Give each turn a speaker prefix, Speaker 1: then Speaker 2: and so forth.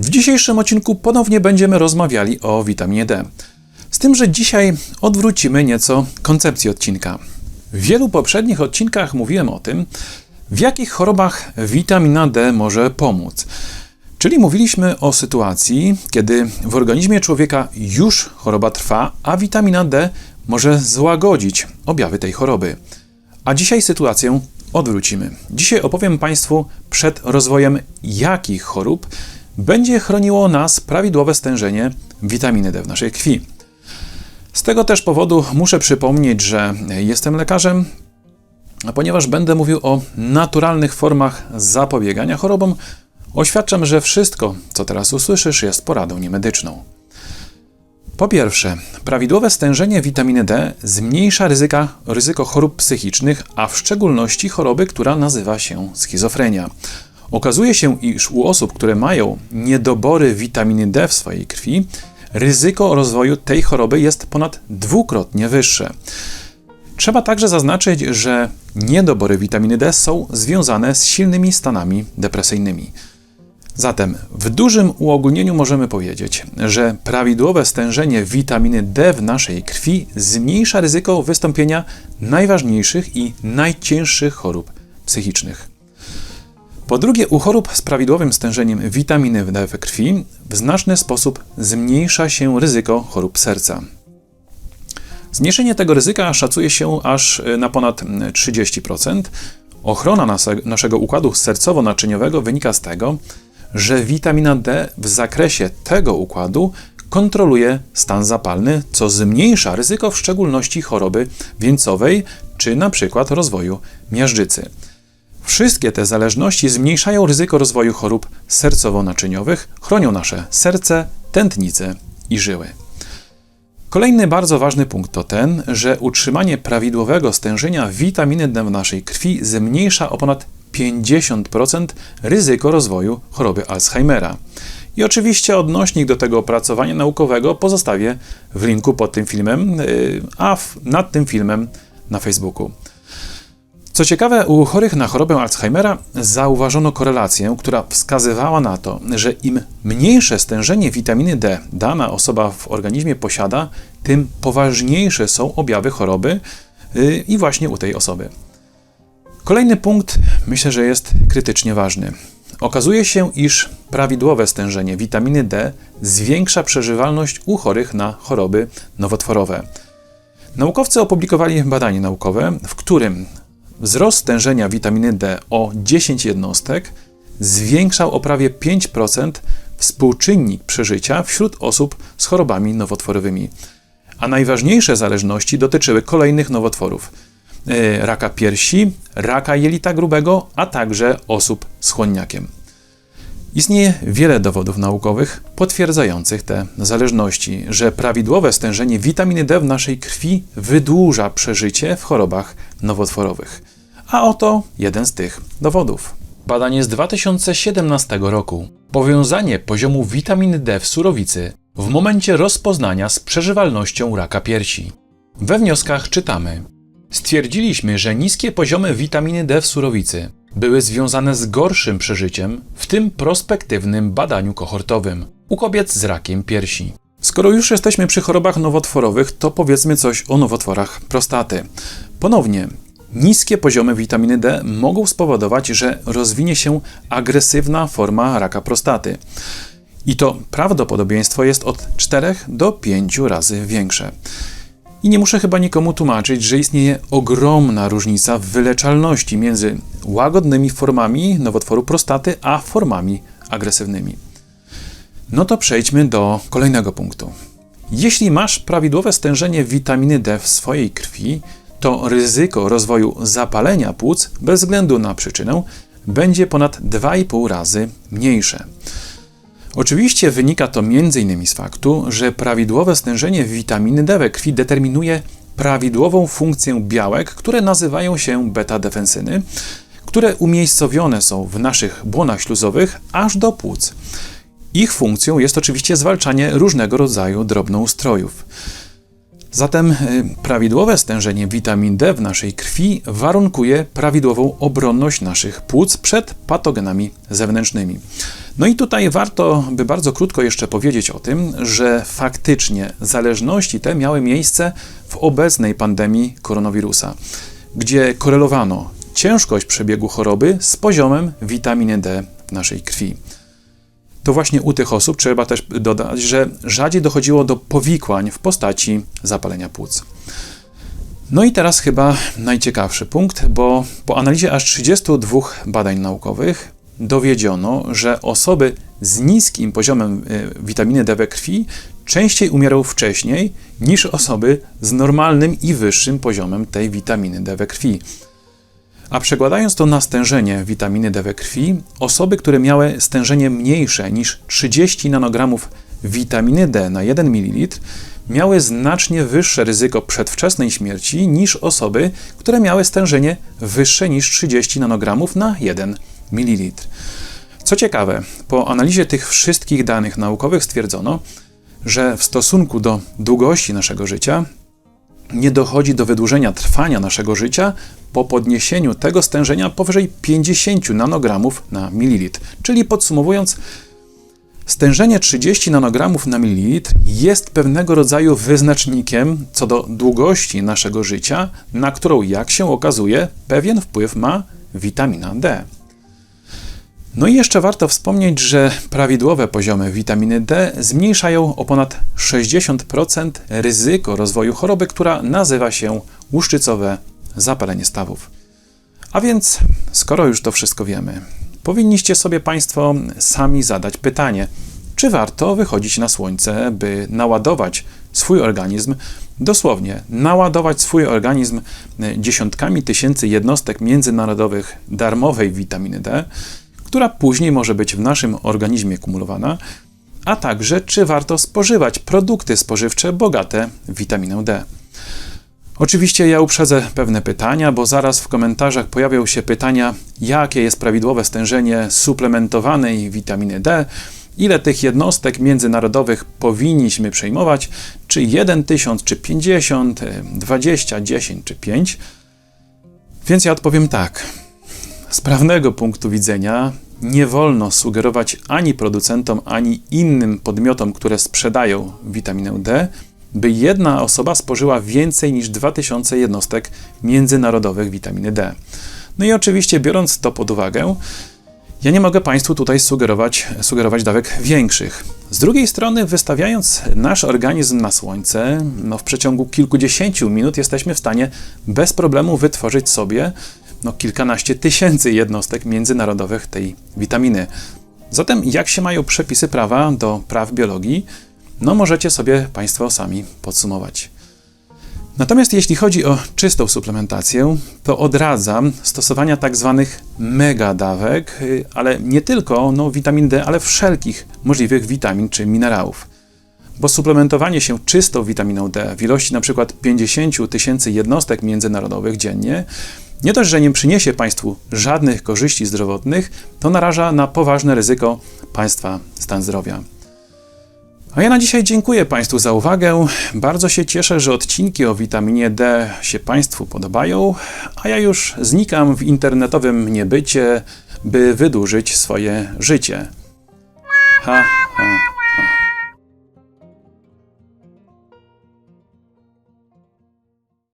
Speaker 1: W dzisiejszym odcinku ponownie będziemy rozmawiali o witaminie D. Z tym, że dzisiaj odwrócimy nieco koncepcję odcinka. W wielu poprzednich odcinkach mówiłem o tym, w jakich chorobach witamina D może pomóc. Czyli mówiliśmy o sytuacji, kiedy w organizmie człowieka już choroba trwa, a witamina D może złagodzić objawy tej choroby. A dzisiaj sytuację odwrócimy. Dzisiaj opowiem Państwu przed rozwojem jakich chorób będzie chroniło nas prawidłowe stężenie witaminy D w naszej krwi. Z tego też powodu muszę przypomnieć, że jestem lekarzem, a ponieważ będę mówił o naturalnych formach zapobiegania chorobom, oświadczam, że wszystko, co teraz usłyszysz, jest poradą niemedyczną. Po pierwsze, prawidłowe stężenie witaminy D zmniejsza ryzyka, ryzyko chorób psychicznych, a w szczególności choroby, która nazywa się schizofrenia. Okazuje się, iż u osób, które mają niedobory witaminy D w swojej krwi, ryzyko rozwoju tej choroby jest ponad dwukrotnie wyższe. Trzeba także zaznaczyć, że niedobory witaminy D są związane z silnymi stanami depresyjnymi. Zatem w dużym uogólnieniu możemy powiedzieć, że prawidłowe stężenie witaminy D w naszej krwi zmniejsza ryzyko wystąpienia najważniejszych i najcięższych chorób psychicznych. Po drugie, u chorób z prawidłowym stężeniem witaminy we krwi w znaczny sposób zmniejsza się ryzyko chorób serca. Zmniejszenie tego ryzyka szacuje się aż na ponad 30%. Ochrona naszego układu sercowo-naczyniowego wynika z tego, że witamina D w zakresie tego układu kontroluje stan zapalny, co zmniejsza ryzyko w szczególności choroby wieńcowej czy na przykład rozwoju miażdżycy. Wszystkie te zależności zmniejszają ryzyko rozwoju chorób sercowo-naczyniowych, chronią nasze serce, tętnice i żyły. Kolejny bardzo ważny punkt to ten, że utrzymanie prawidłowego stężenia witaminy D w naszej krwi zmniejsza o ponad 50% ryzyko rozwoju choroby Alzheimera. I oczywiście odnośnik do tego opracowania naukowego pozostawię w linku pod tym filmem, y, a nad tym filmem na Facebooku. Co ciekawe, u chorych na chorobę Alzheimera zauważono korelację, która wskazywała na to, że im mniejsze stężenie witaminy D dana osoba w organizmie posiada, tym poważniejsze są objawy choroby y, i właśnie u tej osoby. Kolejny punkt myślę, że jest krytycznie ważny. Okazuje się, iż prawidłowe stężenie witaminy D zwiększa przeżywalność u chorych na choroby nowotworowe. Naukowcy opublikowali badanie naukowe, w którym wzrost stężenia witaminy D o 10 jednostek zwiększał o prawie 5% współczynnik przeżycia wśród osób z chorobami nowotworowymi. A najważniejsze zależności dotyczyły kolejnych nowotworów E, raka piersi, raka jelita grubego, a także osób z chłonniakiem. Istnieje wiele dowodów naukowych potwierdzających te zależności, że prawidłowe stężenie witaminy D w naszej krwi wydłuża przeżycie w chorobach nowotworowych. A oto jeden z tych dowodów. Badanie z 2017 roku. Powiązanie poziomu witaminy D w surowicy w momencie rozpoznania z przeżywalnością raka piersi. We wnioskach czytamy: Stwierdziliśmy, że niskie poziomy witaminy D w surowicy były związane z gorszym przeżyciem w tym prospektywnym badaniu kohortowym u kobiet z rakiem piersi. Skoro już jesteśmy przy chorobach nowotworowych, to powiedzmy coś o nowotworach prostaty. Ponownie, niskie poziomy witaminy D mogą spowodować, że rozwinie się agresywna forma raka prostaty. I to prawdopodobieństwo jest od 4 do 5 razy większe. I nie muszę chyba nikomu tłumaczyć, że istnieje ogromna różnica w wyleczalności między łagodnymi formami nowotworu prostaty a formami agresywnymi. No to przejdźmy do kolejnego punktu. Jeśli masz prawidłowe stężenie witaminy D w swojej krwi, to ryzyko rozwoju zapalenia płuc bez względu na przyczynę będzie ponad 2,5 razy mniejsze. Oczywiście wynika to m.in. z faktu, że prawidłowe stężenie witaminy D we krwi determinuje prawidłową funkcję białek, które nazywają się beta-defensyny, które umiejscowione są w naszych błonach śluzowych aż do płuc. Ich funkcją jest oczywiście zwalczanie różnego rodzaju drobnoustrojów. Zatem y, prawidłowe stężenie witamin D w naszej krwi warunkuje prawidłową obronność naszych płuc przed patogenami zewnętrznymi. No i tutaj warto by bardzo krótko jeszcze powiedzieć o tym, że faktycznie zależności te miały miejsce w obecnej pandemii koronawirusa, gdzie korelowano ciężkość przebiegu choroby z poziomem witaminy D w naszej krwi. To właśnie u tych osób trzeba też dodać, że rzadziej dochodziło do powikłań w postaci zapalenia płuc. No i teraz chyba najciekawszy punkt, bo po analizie aż 32 badań naukowych dowiedziono, że osoby z niskim poziomem y, witaminy D we krwi częściej umierały wcześniej niż osoby z normalnym i wyższym poziomem tej witaminy D we krwi. A przekładając to na stężenie witaminy D we krwi, osoby, które miały stężenie mniejsze niż 30 nanogramów witaminy D na 1 ml, miały znacznie wyższe ryzyko przedwczesnej śmierci niż osoby, które miały stężenie wyższe niż 30 nanogramów na 1 ml. Co ciekawe, po analizie tych wszystkich danych naukowych stwierdzono, że w stosunku do długości naszego życia nie dochodzi do wydłużenia trwania naszego życia po podniesieniu tego stężenia powyżej 50 nanogramów na mililitr. Czyli podsumowując, stężenie 30 nanogramów na mililitr jest pewnego rodzaju wyznacznikiem co do długości naszego życia, na którą, jak się okazuje, pewien wpływ ma witamina D. No i jeszcze warto wspomnieć, że prawidłowe poziomy witaminy D zmniejszają o ponad 60% ryzyko rozwoju choroby, która nazywa się łuszczycowe zapalenie stawów. A więc, skoro już to wszystko wiemy, powinniście sobie Państwo sami zadać pytanie, czy warto wychodzić na słońce, by naładować swój organizm, dosłownie naładować swój organizm dziesiątkami tysięcy jednostek międzynarodowych darmowej witaminy D, która później może być w naszym organizmie kumulowana, a także czy warto spożywać produkty spożywcze bogate w witaminę D. Oczywiście ja uprzedzę pewne pytania, bo zaraz w komentarzach pojawią się pytania, jakie jest prawidłowe stężenie suplementowanej witaminy D, ile tych jednostek międzynarodowych powinniśmy przejmować, czy 1 tysiąc, czy 50, 20, 10 czy 5. Więc ja odpowiem tak. Z prawnego punktu widzenia nie wolno sugerować ani producentom, ani innym podmiotom, które sprzedają witaminę D, by jedna osoba spożyła więcej niż 2000 jednostek międzynarodowych witaminy D. No i oczywiście, biorąc to pod uwagę, ja nie mogę Państwu tutaj sugerować, sugerować dawek większych. Z drugiej strony, wystawiając nasz organizm na słońce, no w przeciągu kilkudziesięciu minut jesteśmy w stanie bez problemu wytworzyć sobie no, kilkanaście tysięcy jednostek międzynarodowych tej witaminy. Zatem, jak się mają przepisy prawa do praw biologii, no możecie sobie Państwo sami podsumować. Natomiast jeśli chodzi o czystą suplementację, to odradzam stosowania tak zwanych megadawek, y, ale nie tylko no, witamin D, ale wszelkich możliwych witamin czy minerałów. Bo suplementowanie się czystą witaminą D w ilości np. 50 tysięcy jednostek międzynarodowych dziennie nie dość, że nie przyniesie Państwu żadnych korzyści zdrowotnych, to naraża na poważne ryzyko Państwa stan zdrowia. A ja na dzisiaj dziękuję Państwu za uwagę. Bardzo się cieszę, że odcinki o witaminie D się Państwu podobają, a ja już znikam w internetowym niebycie, by wydłużyć swoje życie. Ha, ha.